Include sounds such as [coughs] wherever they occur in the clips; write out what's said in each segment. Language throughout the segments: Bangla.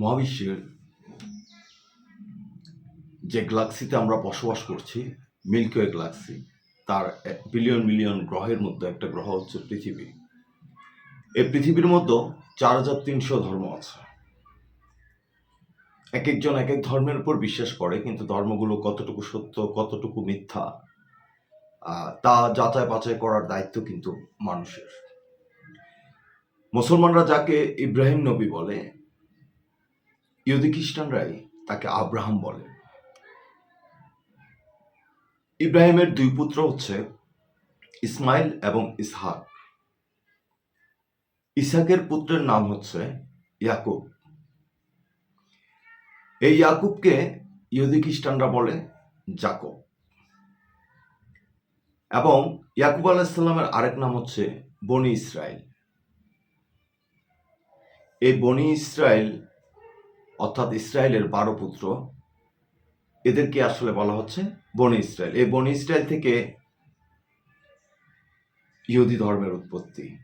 মহাবিশ্বের যে গ্যালাক্সিতে আমরা বসবাস করছি মিল্কওয়ে গ্যালাক্সি, তার বিলিয়ন মিলিয়ন গ্রহের মধ্যে একটা গ্রহ হচ্ছে পৃথিবী। এই পৃথিবীর মধ্যে চার হাজার তিনশো ধর্ম আছে। এক একজন এক এক ধর্মের উপর বিশ্বাস করে, কিন্তু ধর্মগুলো কতটুকু সত্য, কতটুকু মিথ্যা তা যাচাই বাছাই করার দায়িত্ব কিন্তু মানুষের। মুসলমানরা যাকে ইব্রাহিম নবী বলে, ইহুদি খ্রিস্টানরাই তাকে আব্রাহাম বলে। ইব্রাহিমের দুই পুত্র হচ্ছে ইসমাইল এবং ইসহাক। ইসাকের পুত্রের নাম হচ্ছে ইয়াকুব। এই ইয়াকুবকে ইহুদি খ্রিস্টানরা বলে জাকব। এবং ইয়াকুব আলাহিসাল্লামের আরেক নাম হচ্ছে বনি ইসরায়েল এই বনি ইসরায়েল, অর্থাৎ ইসরায়েলের বারো পুত্র, এদেরকে আসলে বলা হচ্ছে বনি ইসরায়েল। এই বনি ইসরায়েল থেকে ইহুদি ধর্মের উৎপত্তি।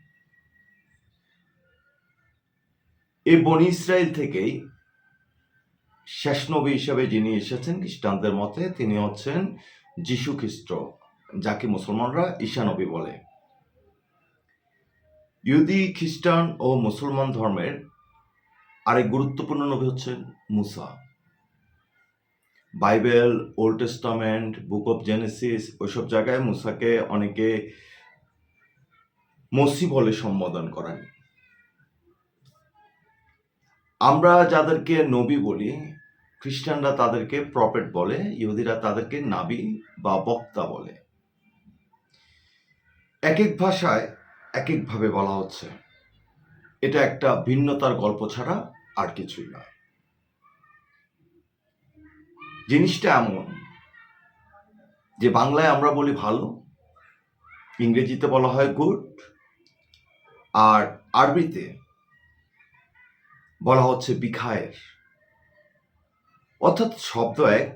এই বনি ইসরায়েল থেকেই শেষ নবী হিসেবে যিনি এসেছেন খ্রিস্টানদের মতে, তিনি হচ্ছেন যিশু খ্রিস্ট, যাকে মুসলমানরা ঈশা নবী বলে। ইহুদি, খ্রিস্টান ও মুসলমান ধর্মের আরেক গুরুত্বপূর্ণ নবী হচ্ছেন Musa. Bible, Old Testament, book of Genesis ওইসব জায়গায় মুসাকে অনেকে মসি বলে সম্বোধন করেন। আমরা যাদেরকে নবী বলি, খ্রিস্টানরা তাদেরকে প্রফেট বলে, ইহুদিরা তাদেরকে নাবি বা বক্তা বলে। এক এক ভাষায় এক একভাবে বলা হচ্ছে। এটা একটা ভিন্নতার গল্প ছাড়া আর কিছুই নয়। জিনিসটা এমন যে বাংলায় আমরা বলি ভালো, ইংরেজিতে বলা হয় গুড, আর আরবিতে বলা হচ্ছে বিখায়ের। অর্থাৎ শব্দ এক,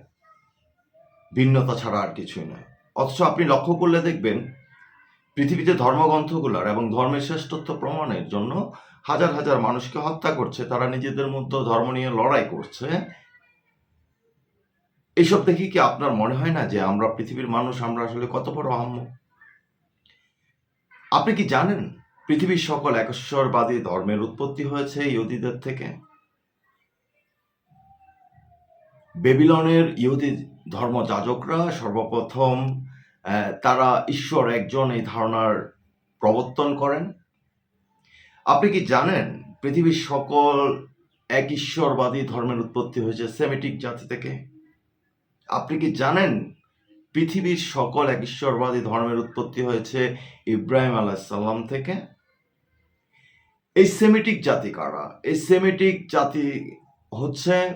ভিন্নতা ছাড়া আর কিছুই নয়। অথচ আপনি লক্ষ্য করলে দেখবেন পৃথিবীতে ধর্মগ্রন্থগুলোর এবং ধর্মের শ্রেষ্ঠত্ব প্রমাণের জন্য হাজার হাজার মানুষকে হত্যা করছে, তারা নিজেদের মধ্যে ধর্ম নিয়ে লড়াই করছে। এইসব দেখি কি আপনার মনে হয় না যে আমরা পৃথিবীর মানুষ, আমরা আসলে কত বড় আহম্ম আপনি কি জানেন পৃথিবীর সকল একশ্বরবাদী ধর্মের উৎপত্তি হয়েছে ইহুদিদের থেকে? বেবিলনের ইহুদি ধর্মযাজকরা সর্বপ্রথম তারা ঈশ্বর একজন এই ধারণার প্রবর্তন করেন। আপনি কি জানেন পৃথিবীর সকল এক ঈশ্বরবাদী ধর্মের উৎপত্তি হয়েছে সেমিটিক জাতি থেকে? আপনি কি জানেন পৃথিবীর সকল এক ঈশ্বরবাদী ধর্মের উৎপত্তি হয়েছে ইব্রাহিম আলাহিসাল্লাম থেকে? এই সেমিটিক জাতি কারা? এই সেমিটিক জাতি হচ্ছে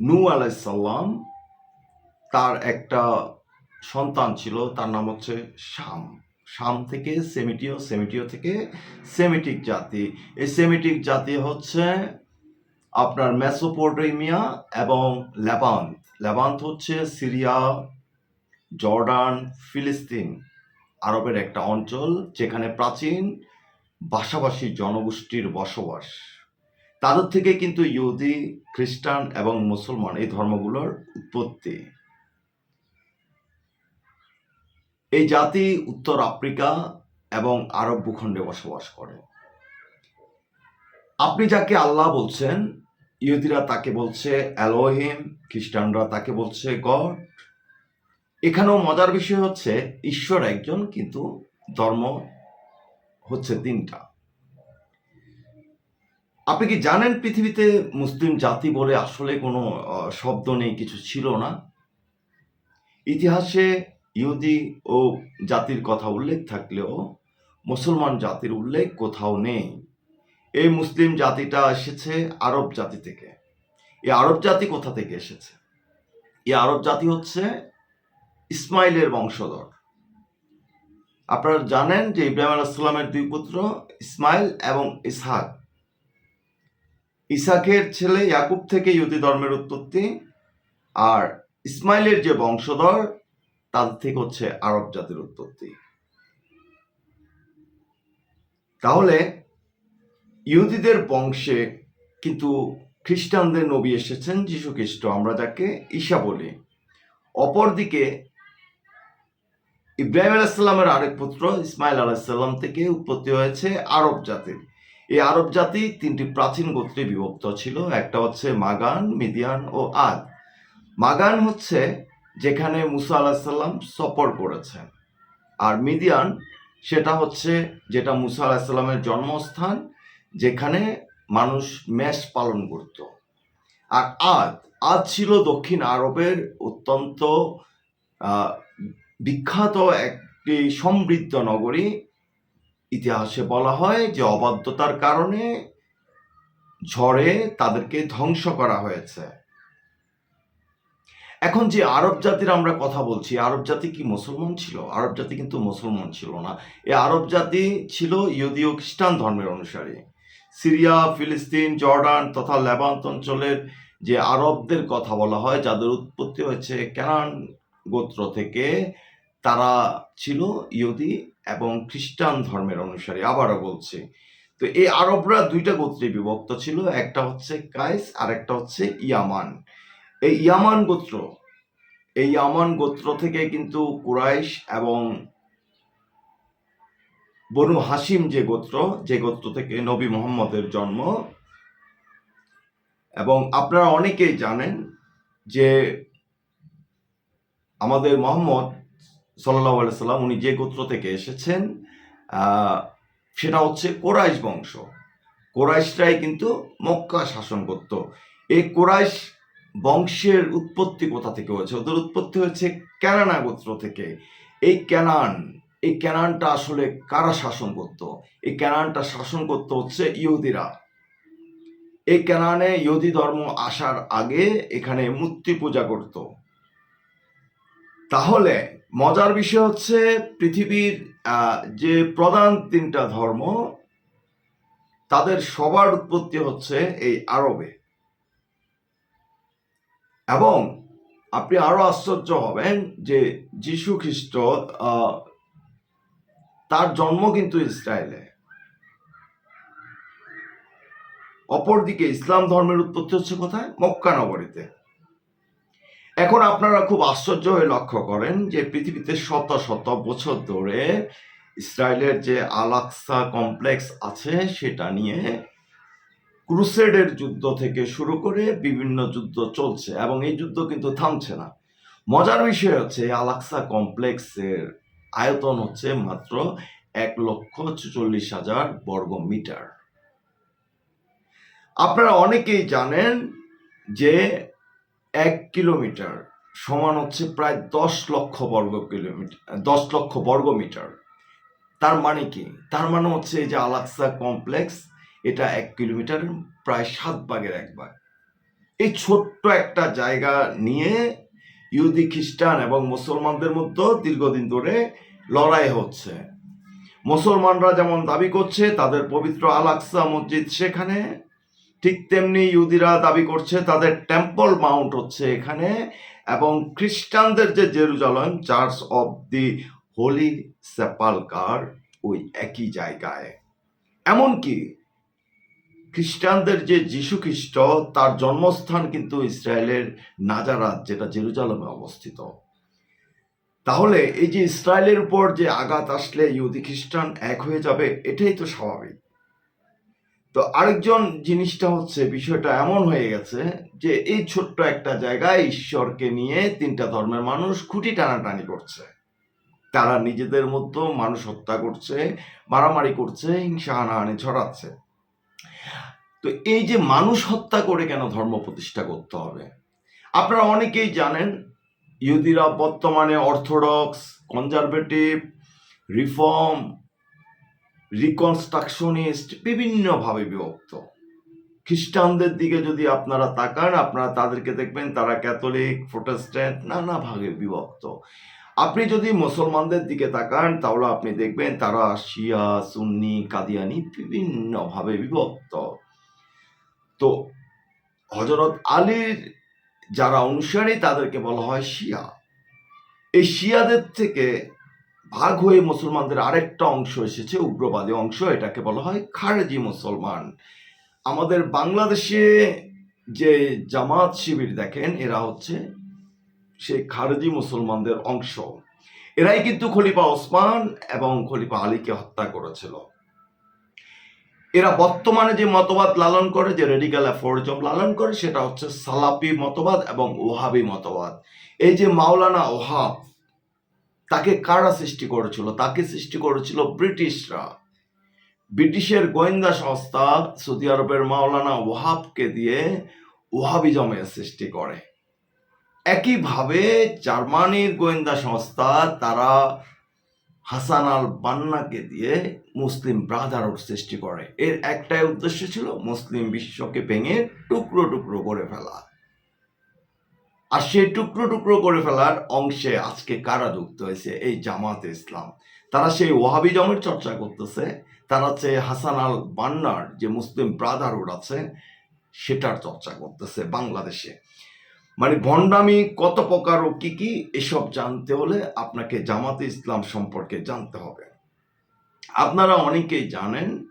নু আলাইসাল্লাম তার একটা সন্তান ছিল, তার নাম হচ্ছে শাম। শাম থেকে সেমিটিও সেমিটিও থেকে সেমিটিক জাতি। এই সেমিটিক জাতি হচ্ছে আপনার মেসোপোটেমিয়া এবং লেবান্ত। লেবান্ত হচ্ছে সিরিয়া, জর্ডান, ফিলিস্তিন, আরবের একটা অঞ্চল যেখানে প্রাচীন ভাষাভাষী জনগোষ্ঠীর বসবাস। তাদের থেকে কিন্তু ইহুদি, খ্রিস্টান এবং মুসলমান এই ধর্মগুলোর উৎপত্তি। এই জাতি উত্তর আফ্রিকা এবং আরব ভূখণ্ডে বসবাস করে। আপনি যাকে আল্লাহ বলছেন, ইহুদিরা তাকে বলছে অ্যালোহিম খ্রিস্টানরা তাকে বলছে গড। এখানেও মজার বিষয় হচ্ছে, ঈশ্বর একজন, কিন্তু ধর্ম হচ্ছে তিনটা। আপনি কি জানেন পৃথিবীতে মুসলিম জাতি বলে আসলে কোনো শব্দ নেই, কিছু ছিল না? ইতিহাসে ইহুদি ও জাতির কথা উল্লেখ থাকলেও মুসলমান জাতির উল্লেখ কোথাও নেই। এই মুসলিম জাতিটা এসেছে আরব জাতি থেকে। এই আরব জাতি কোথা থেকে এসেছে? এই আরব জাতি হচ্ছে ইসমাইলের বংশধর। আপনারা জানেন যে ইব্রাহিম আলাহিসাল্লামের দুই পুত্র ইসমাইল এবং ইসহাক। ইসাকের ছেলে ইয়াকুব থেকে ইহুদি ধর্মের উৎপত্তি আর ইসমাইলের যে বংশধর থেকে হচ্ছে আরব জাতির উৎপত্তি। তাহলে ইহুদিদের বংশে কিন্তু খ্রিস্টানদের নবী এসেছেন যীশু খ্রিস্ট আমরা যাকে ঈশা বলি। অপরদিকে ইব্রাহিম আলাহিসাল্লামের আরেক পুত্র ইসমাইল আলাহিসাল্লাম থেকে উৎপত্তি হয়েছে আরব জাতির। এই আরব জাতি তিনটি প্রাচীন গোত্রে বিভক্ত ছিল, একটা হচ্ছে মাগান, মিদিয়ান ও আদ। মাগান হচ্ছে যেখানে মুসা আলাহিসাল্লাম সফর করেছেন। আর মিদিয়ান সেটা হচ্ছে যেটা মুসা আলাহিসাল্লামের জন্মস্থান, যেখানে মানুষ মেষ পালন করত। আর আদ আদ ছিল দক্ষিণ আরবের অত্যন্ত বিখ্যাত একটি সমৃদ্ধ নগরী। ইতিহাসে বলা হয় যে অবাধ্যতার কারণে ঝড়ে তাদেরকে ধ্বংস করা হয়েছে। এখন যে আরব জাতির আমরা কথা বলছি, আরব জাতি কি মুসলমান ছিল? আরব জাতি কিন্তু মুসলমান ছিল না। এ আরব জাতি ছিল ইহুদীয় খ্রিস্টান ধর্মের অনুসারী। সিরিয়া, ফিলিস্তিন, জর্ডান তথা লেবান্ত অঞ্চলের যে আরবদের কথা বলা হয়, যাদের উৎপত্তি হয়েছে কেনান গোত্র থেকে, তারা ছিল ইহুদি এবং খ্রিস্টান ধর্মের অনুসারী। আবারও বলছি, তো এই আরবরা দুইটা গোত্রে বিভক্ত ছিল, একটা হচ্ছে কাইস আর একটা হচ্ছে ইয়ামান। এই ইয়ামান গোত্র, এই ইয়ামান গোত্র থেকে কিন্তু কুরাইশ এবং বনু হাসিম যে গোত্র যে গোত্র থেকে নবী মোহাম্মদের জন্ম। এবং আপনারা অনেকেই জানেন যে আমাদের মোহাম্মদ সাল্লাহ সাল্লাম, উনি যে গোত্র থেকে এসেছেন সেটা হচ্ছে কোরাইশ বংশ। কোরাইশরাই কিন্তু মক্কা শাসন করত এই কোরাইশ বংশের উৎপত্তি কোথা থেকে হয়েছে? ওদের উৎপত্তি হয়েছে ক্যানানা গোত্র থেকে। এই ক্যানান, এই ক্যানানটা আসলে কারা শাসন করত? এই ক্যানানটা শাসন করতে হচ্ছে ইহুদিরা। এই ক্যানানে ইহুদি ধর্ম আসার আগে এখানে মূর্তি পূজা করত। তাহলে মজার বিষয় হচ্ছে পৃথিবীর যে প্রধান তিনটা ধর্ম, তাদের সবার উৎপত্তি হচ্ছে এই আরবে। এবং আপনি আরও আশ্চর্য হবেন যে যীশু খ্রিস্ট তার জন্ম কিন্তু ইসরায়েলে। অপরদিকে ইসলাম ধর্মের উৎপত্তি হচ্ছে কোথায়? মক্কা নগরীতে। এখন আপনারা খুব আশ্চর্য হয়ে লক্ষ্য করেন যে পৃথিবীতে শত শত বছর ধরে ইসরায়েলের যে আলাক্সা কমপ্লেক্স আছে, সেটা নিয়ে ক্রুসেডের যুদ্ধ থেকে শুরু করে বিভিন্ন যুদ্ধ চলছে এবং এই যুদ্ধ কিন্তু থামছে না। মজার বিষয় হচ্ছে আলাক্সা কমপ্লেক্সের আয়তন হচ্ছে মাত্র এক লক্ষ চুচল্লিশ হাজার বর্গ মিটার। আপনারা অনেকেই জানেন যে এক কিলোমিটার সমান হচ্ছে প্রায় দশ লক্ষ বর্গ কিলোমিটার দশ লক্ষ বর্গ মিটার। তার মানে কি? তার মানে হচ্ছে এই যে আলাক্সা কমপ্লেক্স এটা এক কিলোমিটার, প্রায় সাত ভাগের এক ভাগ। এই ছোট্ট একটা জায়গা নিয়ে ইহুদি, খ্রিস্টান এবং মুসলমানদের মধ্যে দীর্ঘদিন ধরে লড়াই হচ্ছে। মুসলমানরা যেমন দাবি করছে, তাদের পবিত্র আলাক্সা মসজিদ সেখানে, ঠিক তেমনি ইহুদিরা দাবি করছে, তাদের টেম্পল মাউন্ট হচ্ছে এখানে এবং খ্রিস্টানদের যে Jerusalem, Church of the Holy Sepulchre ওই একই জায়গায়। এমনকি খ্রিস্টানদের যে যীশু খ্রিস্ট তার জন্মস্থান কিন্তু ইসরায়েলের নাজারাত, যেটা জেরুজালেমে অবস্থিত। তাহলে এই যে ইসরায়েলের উপর যে আঘাত আসলে ইহুদি খ্রিস্টান এক হয়ে যাবে, এটাই তো স্বাভাবিক। তো আরেকজন জিনিসটা হচ্ছে, বিষয়টা এমন হয়ে গেছে যে এই ছোট্ট একটা জায়গায় ঈশ্বরকে নিয়ে তিনটা ধর্মের মানুষ খুঁটি টানাটানি করছে। তারা নিজেদের মধ্যে মানুষ হত্যা করছে, মারামারি করছে, হিংসা হানাহানি ছড়াচ্ছে। তো এই যে মানুষ হত্যা করে কেন ধর্ম প্রতিষ্ঠা করতে হবে? আপনারা অনেকেই জানেন, ইহুদিরা বর্তমানে অর্থোডক্স, কনজারভেটিভ, রিফর্ম, রিকনস্ট্রাকশনিস্ট বিভিন্নভাবে বিভক্ত। খ্রিস্টানদের দিকে যদি আপনারা তাকান, আপনারা তাদেরকে দেখবেন তারা ক্যাথলিক, প্রোটেস্ট্যান্ট নানা ভাগে বিভক্ত। আপনি যদি মুসলমানদের দিকে তাকান, তাহলে আপনি দেখবেন তারা শিয়া, সুন্নি, কাদিয়ানি বিভিন্নভাবে বিভক্ত। তো হজরত আলীর যারা অনুসারী, তাদেরকে বলা হয় শিয়া। এই শিয়াদের থেকে ভাগ হয়ে মুসলমানদের আরেকটা অংশ এসেছে, উগ্রবাদী অংশ, এটাকে বলা হয় খারেজি মুসলমান। আমাদের বাংলাদেশে যে জামাত শিবির দেখেন, এরা হচ্ছে সেই খারেজি মুসলমানদের অংশ। এরাই কিন্তু খলিফা ওসমান এবং খলিফা আলীকে হত্যা করেছিল। এরা বর্তমানে যে মতবাদ লালন করে, যে রেডিক্যাল অ্যাফোরিজম লালন করে, সেটা হচ্ছে সালাফি মতবাদ এবং ওহাবি মতবাদ। এই যে মাওলানা ওহাব, তাকে কারা সৃষ্টি করেছিল? তাকে সৃষ্টি করেছিল ব্রিটিশরা। ব্রিটিশের গোয়েন্দা সংস্থা সৌদি আরবের মাওলানা ওহাবকে দিয়ে ওহাবি ওহাবিজমের সৃষ্টি করে। একইভাবে জার্মানির গোয়েন্দা সংস্থা তারা হাসান আল বান্নাকে দিয়ে মুসলিম ব্রাদারহুড সৃষ্টি করে। এর একটাই উদ্দেশ্য ছিল মুসলিম বিশ্বকে ভেঙে টুকরো টুকরো করে ফেলা। আর সেই টুকরো টুকরো করে ফেলার অংশে আজকে কারা যুক্ত হয়েছে এই জামাতে ইসলাম? তারা সেই ওয়াহাবিজমের চর্চা করতেছে। তারা হচ্ছে হাসান আল বান্নার যে মুসলিম ব্রাদারহুড আছে, সেটার চর্চা করতেছে বাংলাদেশে। মানে ভণ্ডামি কত প্রকার ও কি কি, এসব জানতে হলে আপনাকে জামাতে ইসলাম সম্পর্কে জানতে হবে। আপনারা অনেকেই জানেন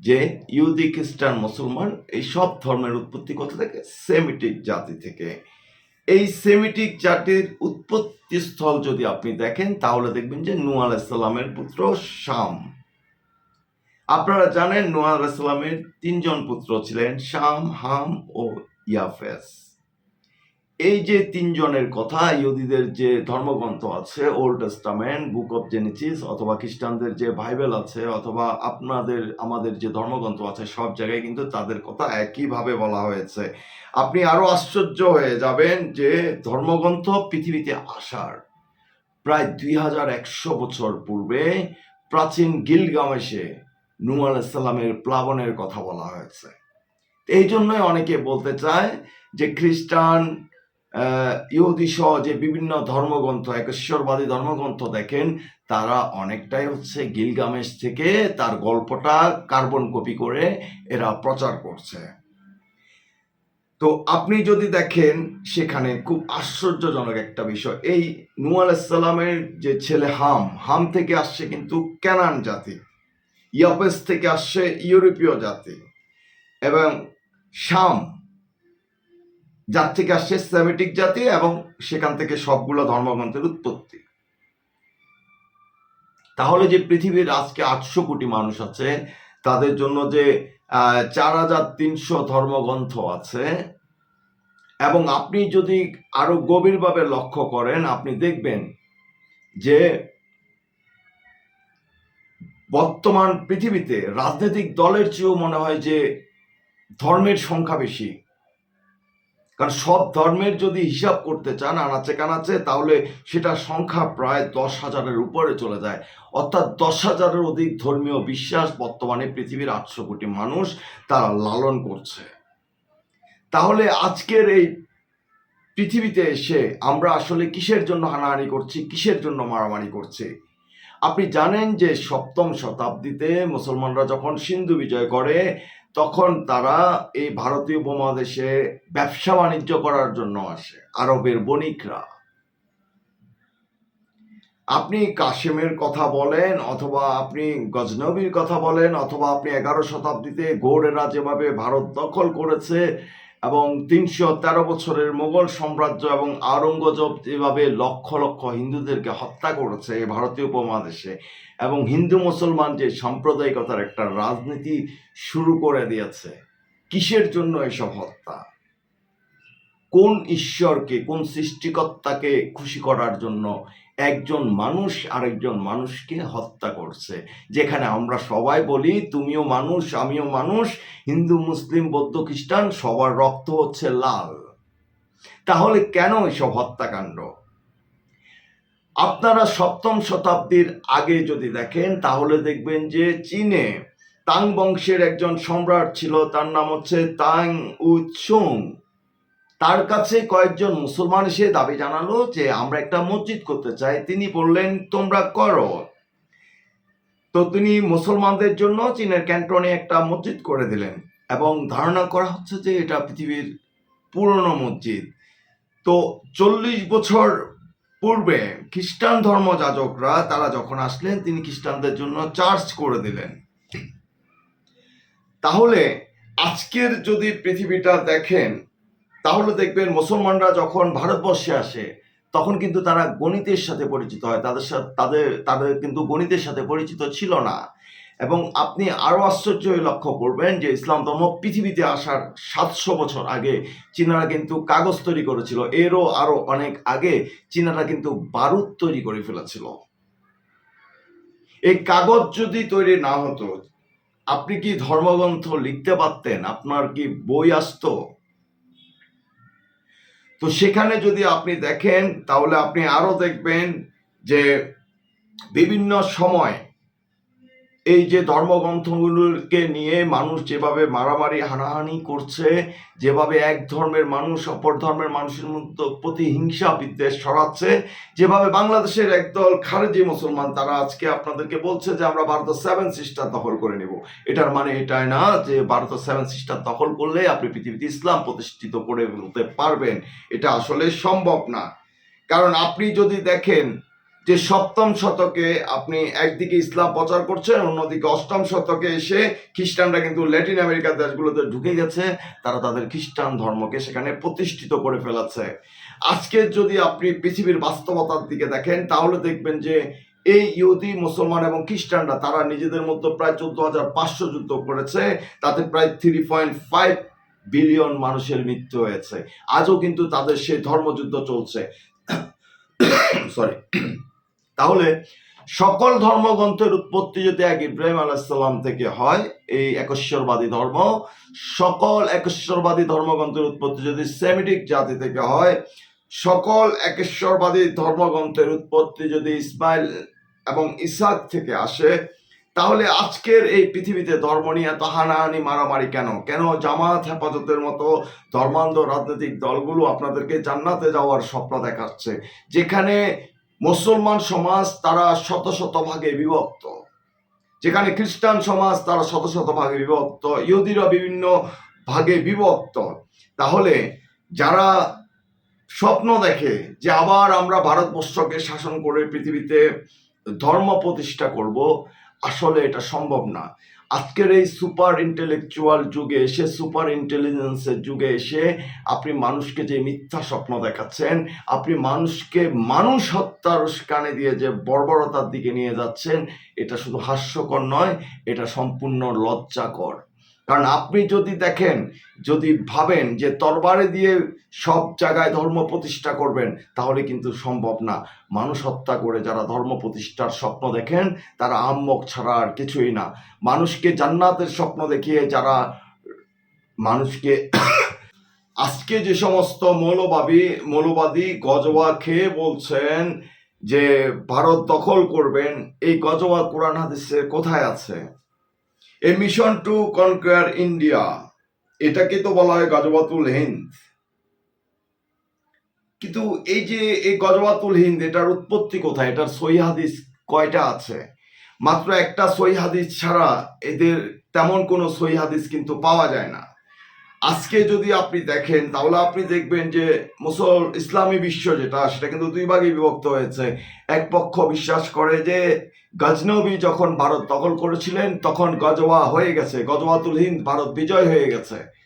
যে ইহুদি, খ্রিস্টান, মুসলমান এই সব ধর্মের উৎপত্তি কোথা থেকে? সেমিটিক জাতি থেকে। এই সেমিটিক জাতির উৎপত্তি স্থল যদি আপনি দেখেন, তাহলে দেখবেন যে নূহ আলাইসাল্লামের পুত্র শাম। আপনারা জানেন নূহ আলাইসাল্লামের তিনজন পুত্র ছিলেন শাম, হাম ও ইয়াফেস। এই যে তিনজনের কথা, ইহুদিদের যে ধর্মগ্রন্থ আছে Old Testament book of Genesis অথবা খ্রিস্টানদের যে বাইবেল আছে, অথবা আপনাদের, আমাদের যে ধর্মগ্রন্থ আছে, সব জায়গায় কিন্তু তাদের কথা একইভাবে বলা হয়েছে। আপনি আরও আশ্চর্য হয়ে যাবেন যে ধর্মগ্রন্থ পৃথিবীতে আসার প্রায় দুই হাজার একশো বছর পূর্বে প্রাচীন গিলগামেশে নূহ আলাইসাল্লামের প্লাবনের কথা বলা হয়েছে। এই জন্যই অনেকে বলতে চায় যে খ্রিস্টান ইহুদি সহ যে বিভিন্ন ধর্মগ্রন্থ, একেশ্বরবাদী ধর্মগ্রন্থ দেখেন, তারা অনেকটাই হচ্ছে গিলগামেশ থেকে তার গল্পটা কার্বন কপি করে এরা প্রচার করছে। তো আপনি যদি দেখেন, সেখানে খুব আশ্চর্যজনক একটা বিষয়। এই নূহ আলাইসাল্লামের যে ছেলে হাম হাম থেকে আসছে কিন্তু ক্যানান জাতি, ইয়াপেস থেকে আসছে ইউরোপীয় জাতি এবং শাম যার থেকে আসছে সেমেটিক জাতি এবং সেখান থেকে সবগুলো ধর্মগ্রন্থের উৎপত্তি। তাহলে যে পৃথিবীর আজকে আটশো কোটি মানুষ আছে, তাদের জন্য যে চার হাজার তিনশো ধর্মগ্রন্থ আছে, এবং আপনি যদি আরও গভীরভাবে লক্ষ্য করেন, আপনি দেখবেন যে বর্তমান পৃথিবীতে রাজনৈতিক দলের চেয়েও মনে হয় যে ধর্মের সংখ্যা বেশি। কারণ সব ধর্মের যদি হিসাব করতে চান, আনাচে কানাচে, তাহলে সেটা সংখ্যা প্রায় দশ হাজারের উপরে চলে যায়। অর্থাৎ দশ হাজারের অধিক ধর্মীয় বিশ্বাস বর্তমানে পৃথিবীর আটশো কোটি মানুষ তারা লালন করছে। তাহলে আজকের এই পৃথিবীতে এসে আমরা আসলে কিসের জন্য হানাহানি করছি, কিসের জন্য মারামারি করছি? আপনি জানেন যে সপ্তম শতাব্দীতে মুসলমানরা যখন সিন্ধু বিজয় করে তখন তারা এই ভারতীয় উপমহাদেশে ব্যবসা বাণিজ্য করার জন্য আসে, আরবের বণিকরা। আপনি কাশেমের কথা বলেন অথবা আপনি গজনবীর কথা বলেন অথবা আপনি এগারো শতাব্দীতে গৌড়েরা যেভাবে ভারত দখল করেছে এবং তিনশো তেরো বছরের মোগল সাম্রাজ্য এবং আওরঙ্গজেব যেভাবে লক্ষ লক্ষ হিন্দুদেরকে হত্যা করেছে ভারতীয় উপমহাদেশে এবং হিন্দু মুসলমান যে সাম্প্রদায়িকতার একটা রাজনীতি শুরু করে দিয়েছে, কিসের জন্য এসব হত্যা? কোন ঈশ্বরকে, কোন সৃষ্টিকর্তাকে খুশি করার জন্য একজন মানুষ আরেকজন মানুষকে হত্যা করছে। যেখানে আমরা সবাই বলি, তুমিও মানুষ, আমিও মানুষ, হিন্দু, মুসলিম, বৌদ্ধ, খ্রিস্টান, সবার রক্ত হচ্ছে লাল। তাহলে কেন এসব হত্যাকাণ্ড? আপনারা সপ্তম শতাব্দীর আগে যদি দেখেন, তাহলে দেখবেন যে চীনে তাং বংশের একজন সম্রাট ছিল, তার নাম হচ্ছে তাং উৎসুং। তার কাছে কয়েকজন মুসলমান এসে দাবি জানালো যে, আমরা একটা মসজিদ করতে চাই। তিনি বললেন, তোমরা করো। তো তিনি মুসলমানদের জন্য চীনের ক্যান্টনে একটা মসজিদ করে দিলেন এবং ধারণা করা হচ্ছে যে, এটা পৃথিবীর পুরনো মসজিদ। তো চল্লিশ বছর পূর্বে খ্রিস্টান ধর্মযাজকরা, তারা যখন আসলেন, তিনি খ্রিস্টানদের জন্য চার্চ করে দিলেন। তাহলে আজকের যদি পৃথিবীটা দেখেন তাহলে দেখবেন মুসলমানরা যখন ভারতবর্ষে আসে, তখন কিন্তু তারা গণিতের সাথে পরিচিত হয়। তাদের সাথে তাদের তাদের কিন্তু গণিতের সাথে পরিচিত ছিল না। এবং আপনি আরও আশ্চর্য লক্ষ্য করবেন যে ইসলাম ধর্ম পৃথিবীতে আসার সাতশো বছর আগে চীনারা কিন্তু কাগজ তৈরি করেছিল। এরও আরও অনেক আগে চীনারা কিন্তু বারুদ তৈরি করে ফেলেছিল। এই কাগজ যদি তৈরি না হতো, আপনি কি ধর্মগ্রন্থ লিখতে পারতেন? আপনার কি বই আসতো? তো সেখানে যদি আপনি দেখেন তাহলে আপনি আরও দেখবেন যে বিভিন্ন সময় এই যে ধর্মগ্রন্থগুলোকে নিয়ে মানুষ যেভাবে মারামারি, হানাহানি করছে, যেভাবে এক ধর্মের মানুষ অপর ধর্মের মানুষের মধ্যে প্রতি হিংসা বিদ্বেষ ছড়াচ্ছে, যেভাবে বাংলাদেশের একদল খারেজি মুসলমান তারা আজকে আপনাদেরকে বলছে যে আমরা ভারতের সেভেন সিস্টার দখল করে নেব। এটার মানে এটাই না যে ভারতের সেভেন সিস্টার দখল করলে আপনি পৃথিবীতে ইসলাম প্রতিষ্ঠিত করে ফেলতে পারবেন। এটা আসলে সম্ভব না। কারণ আপনি যদি দেখেন যে সপ্তম শতকে আপনি একদিকে ইসলাম প্রচার করছেন, অন্যদিকে অষ্টম শতকে এসে খ্রিস্টানরা কিন্তু ল্যাটিন আমেরিকার দেশগুলোতে ঢুকে গেছে। তারা তাদের খ্রিস্টান ধর্মকে সেখানে প্রতিষ্ঠিত করে ফেলেছে। আজকে যদি আপনি পৃথিবীর বাস্তবতার দিকে দেখেন, তাহলে দেখবেন যে এই ইহুদি, মুসলমান এবং খ্রিস্টানরা, তারা নিজেদের মধ্যে প্রায় চোদ্দ হাজার পাঁচশো যুদ্ধ করেছে। তাতে প্রায় থ্রি পয়েন্ট ফাইভ বিলিয়ন মানুষের মৃত্যু হয়েছে। আজও কিন্তু তাদের সেই ধর্মযুদ্ধ চলছে। [coughs] সরি তাহলে সকল ধর্মগ্রন্থের উৎপত্তি যদি এক ইব্রাহিম আলাহিসাল্লাম থেকে হয়, এই একশ্বরবাদী ধর্ম, সকল একশ্বরবাদী ধর্মগ্রন্থের উৎপত্তি যদি সেমিটিক জাতি থেকে হয়, সকল একেশ্বরবাদী ধর্মগ্রন্থের উৎপত্তি যদি ইসমাইল এবং ইসাক থেকে আসে, তাহলে আজকের এই পৃথিবীতে ধর্ম নিয়ে এত হানাহানি, মারামারি কেন? কেন জামাত হেফাজতের মতো ধর্মান্ধ রাজনৈতিক দলগুলো আপনাদেরকে জান্নাতে যাওয়ার স্বপ্ন দেখাচ্ছে? যেখানে মুসলমান সমাজ তারা শত শত ভাগে বিভক্ত। যেখানে খ্রিস্টান সমাজ তারা শত শত ভাগে বিভক্ত, ইহুদিরা বিভিন্ন ভাগে বিভক্ত। তাহলে যারা স্বপ্ন দেখে যে আবার আমরা ভারতবর্ষকে শাসন করে পৃথিবীতে ধর্ম প্রতিষ্ঠা করব, আসলে এটা সম্ভব না। আজকের এই সুপার ইন্টেলেকচুয়াল যুগে এসে, সুপার ইন্টেলিজেন্সের যুগে এসে আপনি মানুষকে যে মিথ্যা স্বপ্ন দেখাচ্ছেন, আপনি মানুষকে মানুষ হত্যার কানে দিয়ে যে বর্বরতার দিকে নিয়ে যাচ্ছেন, এটা শুধু হাস্যকর নয়, এটা সম্পূর্ণ লজ্জাকর। কারণ আপনি যদি দেখেন, যদি ভাবেন যে তরবারে দিয়ে সব জায়গায় ধর্ম প্রতিষ্ঠা করবেন, তাহলে কিন্তু সম্ভব না। মানুষ হত্যা করে যারা ধর্ম প্রতিষ্ঠার স্বপ্ন দেখেন, তারা আম্মক ছাড়া আর কিছুই না। মানুষকে জান্নাতের স্বপ্ন দেখিয়ে যারা মানুষকে আজকে যে সমস্ত মৌলবাদী মৌলবাদী গজবা খেয়ে বলছেন যে, ভারত দখল করবেন এই গজবা কোরআন হাদিসে কোথায় আছে? A mission to conquer India এটাকে তো বলা হয় গজবাতুল হিন্দ। কিন্তু এই যে এই গজবাতুল হিন্দ, এটার উৎপত্তি কোথায়? এটার সই হাদিস কয়টা আছে? মাত্র একটা সই হাদিস ছাড়া এদের তেমন কোনো সই হাদিস কিন্তু পাওয়া যায় না। আজকে যদি আপনি দেখেন, তাহলে আপনি দেখবেন যে মুসল, ইসলামী বিশ্ব যেটা, সেটা কিন্তু দুই ভাগে বিভক্ত হয়েছে। এক পক্ষ বিশ্বাস করে যে গজনবী যখন ভারত দখল করেছিলেন, তখন গজওয়া হয়ে গেছে, গজওয়াতুল হিন্দ ভারত বিজয় হয়ে গেছে।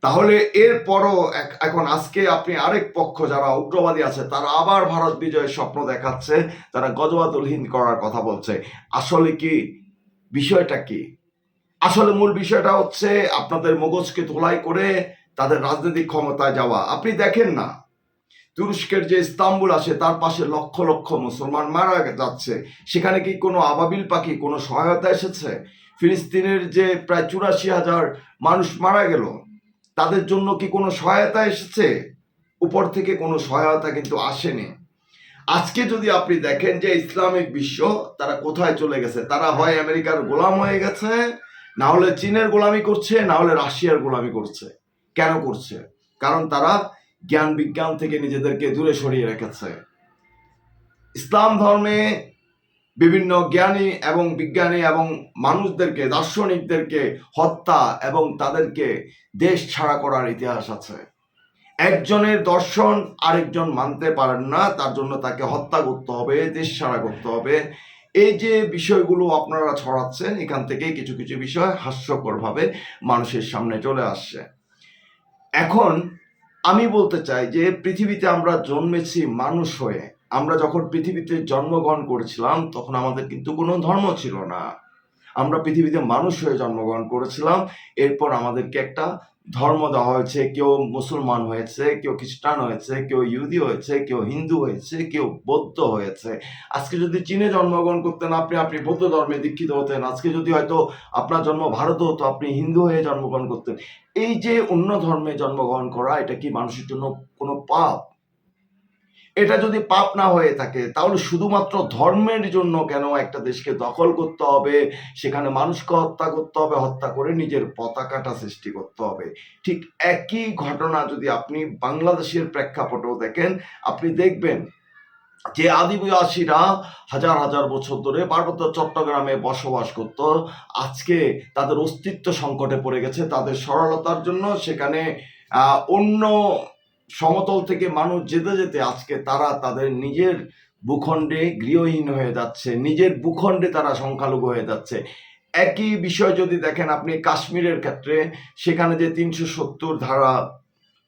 তাহলে এরপরও এখন আজকে আপনি আরেক পক্ষ যারা উগ্রবাদী আছে, তারা আবার ভারত বিজয়ের স্বপ্ন দেখাচ্ছে তারা গজওয়াতুল হিন্দ করার কথা বলছে। আসলে কি, বিষয়টা কি? আসলে মূল বিষয়টা হচ্ছে আপনাদের মগজকে ধোলাই করে তাদের রাজনৈতিক ক্ষমতায় যাওয়া। আপনি দেখেন না। তুরস্কের যে ইস্তাম্বুল আছে, তার পাশে লক্ষ লক্ষ মুসলমান মারা যাচ্ছে। সেখানে কি কোনো আবাবিল পাখি, কোনো সহায়তা এসেছে? ফিলিস্তিনের যে প্রায় চুরাশি হাজার মানুষ মারা গেল, তাদের জন্য কি কোনো সহায়তা এসেছে? উপর থেকে কোনো সহায়তা কিন্তু আসেনি। আজকে যদি আপনি দেখেন যে ইসলামিক বিশ্ব, তারা কোথায় চলে গেছে? তারা হয় আমেরিকার গোলাম হয়ে গেছে, না হলে চীনের গোলামি করছে, না হলে রাশিয়ার গোলামি করছে। কেন করছে? কারণ তারা জ্ঞান বিজ্ঞান থেকে নিজেদেরকে দূরে সরিয়ে রেখেছে। ইসলাম ধর্মে বিভিন্ন জ্ঞানী এবং বিজ্ঞানী এবং মানুষদেরকে, দার্শনিকদেরকে হত্যা এবং তাদেরকে দেশ ছাড়া করার ইতিহাস আছে। একজনের দর্শন আরেকজন মানতে পারেন না, তার জন্য তাকে হত্যা করতে হবে, দেশ ছাড়া করতে হবে। এই যে বিষয়গুলো আপনারা ছড়াচ্ছেন, এখান থেকে কিছু কিছু বিষয় হাস্যকরভাবে মানুষের সামনে চলে আসছে। এখন আমি বলতে চাই যে পৃথিবীতে আমরা জন্মেছি মানুষ হয়ে, আমরা যখন পৃথিবীতে জন্মগ্রহণ করেছিলাম তখন আমাদের কিন্তু কোনো ধর্ম ছিল না। আমরা পৃথিবীতে মানুষ হয়ে জন্মগ্রহণ করেছিলাম, এরপর আমাদেরকে একটা ধর্ম দেওয়া হয়েছে, কেউ মুসলমান হয়েছে, কেউ খ্রিস্টান হয়েছে, কেউ ইহুদি হয়েছে, কেউ হিন্দু হয়েছে, কেউ বৌদ্ধ হয়েছে। আজকে যদি চীনে জন্মগ্রহণ করতেন আপনি আপনি বৌদ্ধ ধর্মে দীক্ষিত হতেন। আজকে যদি হয়তো আপনার জন্ম ভারত হতো, আপনি হিন্দু হয়ে জন্মগ্রহণ করতেন। এই যে অন্য ধর্মে জন্মগ্রহণ করা, এটা কি মানুষের জন্য কোনো পাপ? এটা যদি পাপ না হয়ে থাকে, তাহলে শুধুমাত্র ধর্মের জন্য কেন একটা দেশকে দখল করতে হবে? সেখানে মানুষকে হত্যা করতে হবে, হত্যা করে নিজের পতাকাটা সৃষ্টি করতে হবে। ঠিক একই ঘটনা যদি আপনি বাংলাদেশের প্রেক্ষাপটেও দেখেন, আপনি দেখবেন যে আদিবাসীরা হাজার হাজার বছর ধরে পার্বত্য চট্টগ্রামে বসবাস করত। আজকে তাদের অস্তিত্ব সংকটে পড়ে গেছে, তাদের সরলতার জন্য সেখানে অন্য সমতল থেকে মানুষ যেতে যেতে আজকে তারা তাদের নিজের ভূখণ্ডে গৃহহীন হয়ে যাচ্ছে, নিজের ভূখণ্ডে তারা সংখ্যালঘু হয়ে যাচ্ছে। একই বিষয় যদি দেখেন আপনি কাশ্মীরের ক্ষেত্রে, সেখানে যে তিনশো সত্তর ধারা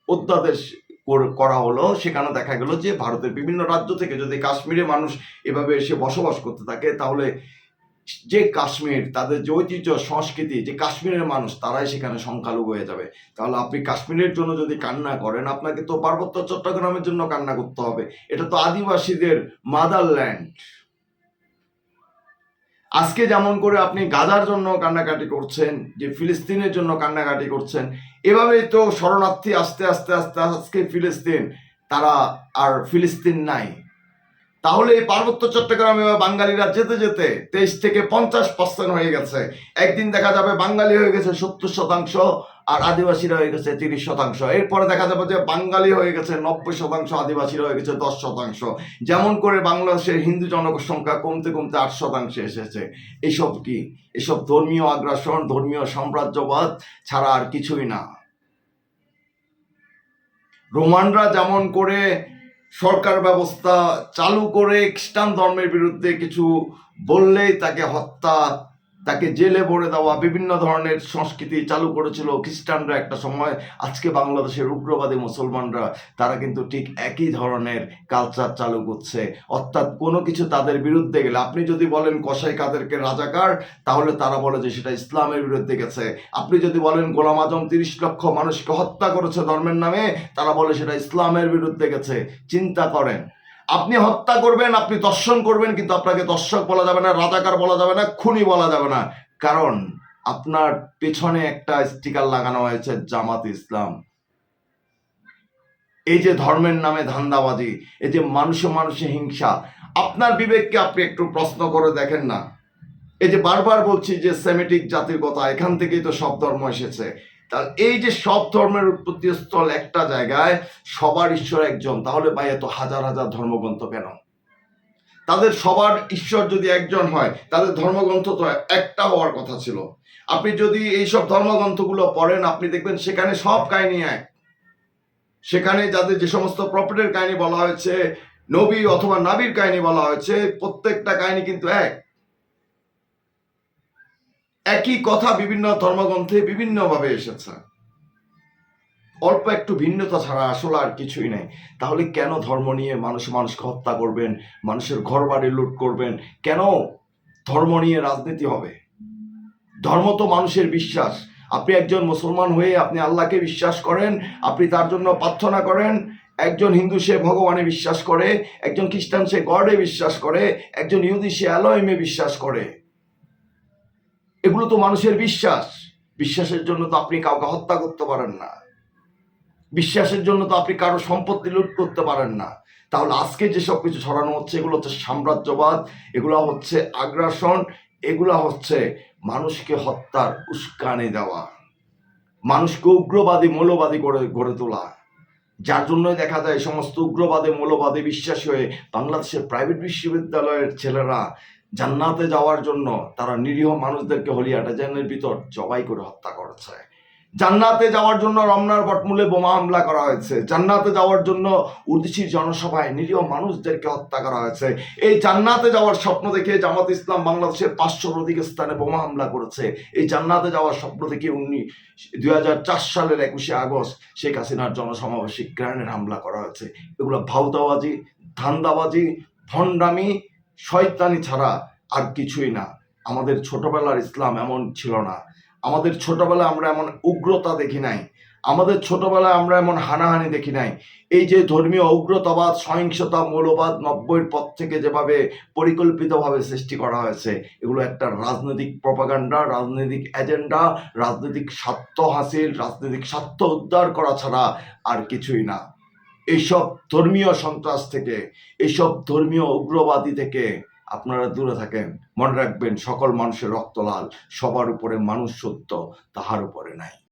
অধ্যাদেশ কর- করা হলো, সেখানে দেখা গেল যে ভারতের বিভিন্ন রাজ্য থেকে যদি কাশ্মীরে মানুষ এভাবে এসে বসবাস করতে থাকে, তাহলে যে কাশ্মীর, তাদের যে ঐতিহ্য, সংস্কৃতি, যে কাশ্মীরের মানুষ, তারাই সেখানে সংখ্যালঘু হয়ে যাবে। তাহলে আপনি কাশ্মীরের জন্য যদি কান্না করেন, আপনাকে তো পার্বত্য চট্টগ্রামের জন্য কান্না করতে হবে। এটা তো আদিবাসীদের মাদারল্যান্ড আজকে যেমন করে আপনি গাজার জন্য কান্নাকাটি করছেন, যে ফিলিস্তিনের জন্য কান্নাকাটি করছেন, এভাবেই তো শরণার্থী আস্তে আস্তে আস্তে, আজকে ফিলিস্তিন, তারা আর ফিলিস্তিন নাই। তাহলে এই পার্বত্য চট্টগ্রামে বাঙালিরা যেতে যেতে তেইশ থেকে পঞ্চাশ পার্সেন্ট হয়ে গেছে। একদিন দেখা যাবে বাঙালি হয়ে গেছে সত্তর শতাংশ আর আদিবাসীরা হয়ে গেছে তিরিশ শতাংশ। এরপরে দেখা যাবে যে বাঙালি হয়ে গেছে নব্বই শতাংশ, আদিবাসীরা হয়ে গেছে দশ শতাংশ। যেমন করে বাংলাদেশের হিন্দু জনসংখ্যা কমতে কমতে আট শতাংশে এসেছে। এসব কি? এসব ধর্মীয় আগ্রাসন, ধর্মীয় সাম্রাজ্যবাদ ছাড়া আর কিছুই না। রোমানরা যেমন করে সরকার ব্যবস্থা চালু করে খ্রিস্টান ধর্মের বিরুদ্ধে কিছু বললেই তাকে হত্যা তাকে জেলে ভরে দেওয়া, বিভিন্ন ধরনের সংস্কৃতি চালু করেছিল খ্রিস্টানরা একটা সময়। আজকে বাংলাদেশের উগ্রবাদী মুসলমানরা, তারা কিন্তু ঠিক একই ধরনের কালচার চালু করছে। অর্থাৎ কোনো কিছু তাদের বিরুদ্ধে গেলে, আপনি যদি বলেন কসাই কাদেরকে রাজাকার, তাহলে তারা বলে যে সেটা ইসলামের বিরুদ্ধে গেছে। আপনি যদি বলেন গোলাম আজম তিরিশ লক্ষ মানুষকে হত্যা করেছে ধর্মের নামে, তারা বলে সেটা ইসলামের বিরুদ্ধে গেছে। চিন্তা করেন। আপনি হত্যা করবেন, আপনি দর্শন করবেন, কিন্তু আপনাকে দর্শক বলা যাবে না, রাজাকার বলা যাবে না, খুনি বলা যাবে না। কারণ আপনার পেছনে একটা স্টিকার লাগানো হয়েছে, জামাত ইসলাম। এই যে ধর্মের নামে ধান্দাবাজি, এই যে মানুষে মানুষে হিংসা, আপনার বিবেককে আপনি একটু প্রশ্ন করে দেখেন না। এই যে বারবার বলছি যে সেমেটিক জাতির কথা, এখান থেকেই তো সব ধর্ম এসেছে। তাহলে এই যে সব ধর্মের উৎপত্তি স্থল একটা জায়গায় সবার ঈশ্বর একজন, তাহলে ভাই এত হাজার হাজার ধর্মগ্রন্থ কেন? তাদের সবার ঈশ্বর যদি একজন হয়, তাদের ধর্মগ্রন্থ তো একটা হওয়ার কথা ছিল। আপনি যদি এই সব ধর্মগ্রন্থগুলো পড়েন, আপনি দেখবেন সেখানে সব কাহিনী এক। সেখানে যাদের যে সমস্ত প্রফিটের কাহিনী বলা হয়েছে, নবী অথবা নাবির কাহিনী বলা হয়েছে, প্রত্যেকটা কাহিনী কিন্তু এক। একই কথা বিভিন্ন ধর্মগ্রন্থে বিভিন্নভাবে এসেছে। অল্প একটু ভিন্নতা ছাড়া আসলে আর কিছুই নেই। তাহলে কেন ধর্ম নিয়ে মানুষ মানুষকে হত্যা করবেন? মানুষের ঘর বাড়ি লুট করবেন? কেন ধর্ম নিয়ে রাজনীতি হবে? ধর্ম তো মানুষের বিশ্বাস। আপনি একজন মুসলমান হয়ে আপনি আল্লাহকে বিশ্বাস করেন, আপনি তার জন্য প্রার্থনা করেন, একজন হিন্দু সে ভগবানে বিশ্বাস করে, একজন খ্রিস্টান সে গডে বিশ্বাস করে, একজন ইহুদি সে অ্যালয়মে বিশ্বাস করে। এগুলো তো মানুষের বিশ্বাস। বিশ্বাসের জন্য তো আপনি কাউকে হত্যা করতে পারেন না। বিশ্বাসের জন্য তো আপনি কারও সম্পত্তি লুট করতে পারেন না। তাহলে আজকে যেসব কিছু ছড়ানো হচ্ছে, এগুলো হচ্ছে সাম্রাজ্যবাদ, এগুলো হচ্ছে আগ্রাসন, এগুলো হচ্ছে মানুষকে হত্যার উস্কানি দেওয়া। মানুষকে উগ্রবাদী, মৌলবাদী করে, গড়ে তোলা। যার জন্যই দেখা যায় সমস্ত উগ্রবাদে, মৌলবাদে বিশ্বাসী হয়ে বাংলাদেশের প্রাইভেট বিশ্ববিদ্যালয়ের ছেলেরা জান্নাতে যাওয়ার জন্য তারা নিরীহ মানুষদেরকে হলিয়াটা জেনের ভিতর জবাই করে হত্যা করেছে। জান্নাতে যাওয়ার জন্য রমনার বটমূলে বোমা হামলা করা হয়েছে। জান্নাতে যাওয়ার জন্য উর্দিশির জনসভায় নিরীহ মানুষদেরকে হত্যা করা হয়েছে। এই জান্নাতে যাওয়ার স্বপ্ন দেখে জামাত ইসলাম বাংলাদেশের পাঁচশোর অধিক স্থানে বোমা হামলা করেছে। এই জান্নাতে যাওয়ার স্বপ্ন দেখে উনি দুই হাজার চার সালের একুশে আগস্ট শেখ হাসিনার জনসমাবেশে গ্রেনেড হামলা করা হয়েছে। এগুলো ভাউতাবাজি, ধান্দাবাজি, ভণ্ডামি শয়তানি ছাড়া আর কিছুই না। আমাদের ছোটবেলার ইসলাম এমন ছিল না। আমাদের ছোটবেলায় আমরা এমন উগ্রতা দেখি নাই। আমাদের ছোটবেলায় আমরা এমন হানাহানি দেখি নাই। এই যে ধর্মীয় উগ্রতাবাদ, সহিংসতা, মৌলবাদ নব্বইয়ের পর থেকে যেভাবে পরিকল্পিতভাবে সৃষ্টি করা হয়েছে, এগুলো একটা রাজনৈতিক প্রপাগান্ডা, রাজনৈতিক এজেন্ডা, রাজনৈতিক স্বার্থ হাসিল, রাজনৈতিক স্বার্থ উদ্ধার করা ছাড়া আর কিছুই না। এইসব ধর্মীয় সন্ত্রাস থেকে, এইসব ধর্মীয় উগ্রবাদী থেকে আপনারা দূরে থাকেন। মনে রাখবেন, সকল মানুষের রক্ত লাল, সবার উপরে মানুষ সত্য, তাহার উপরে নাই।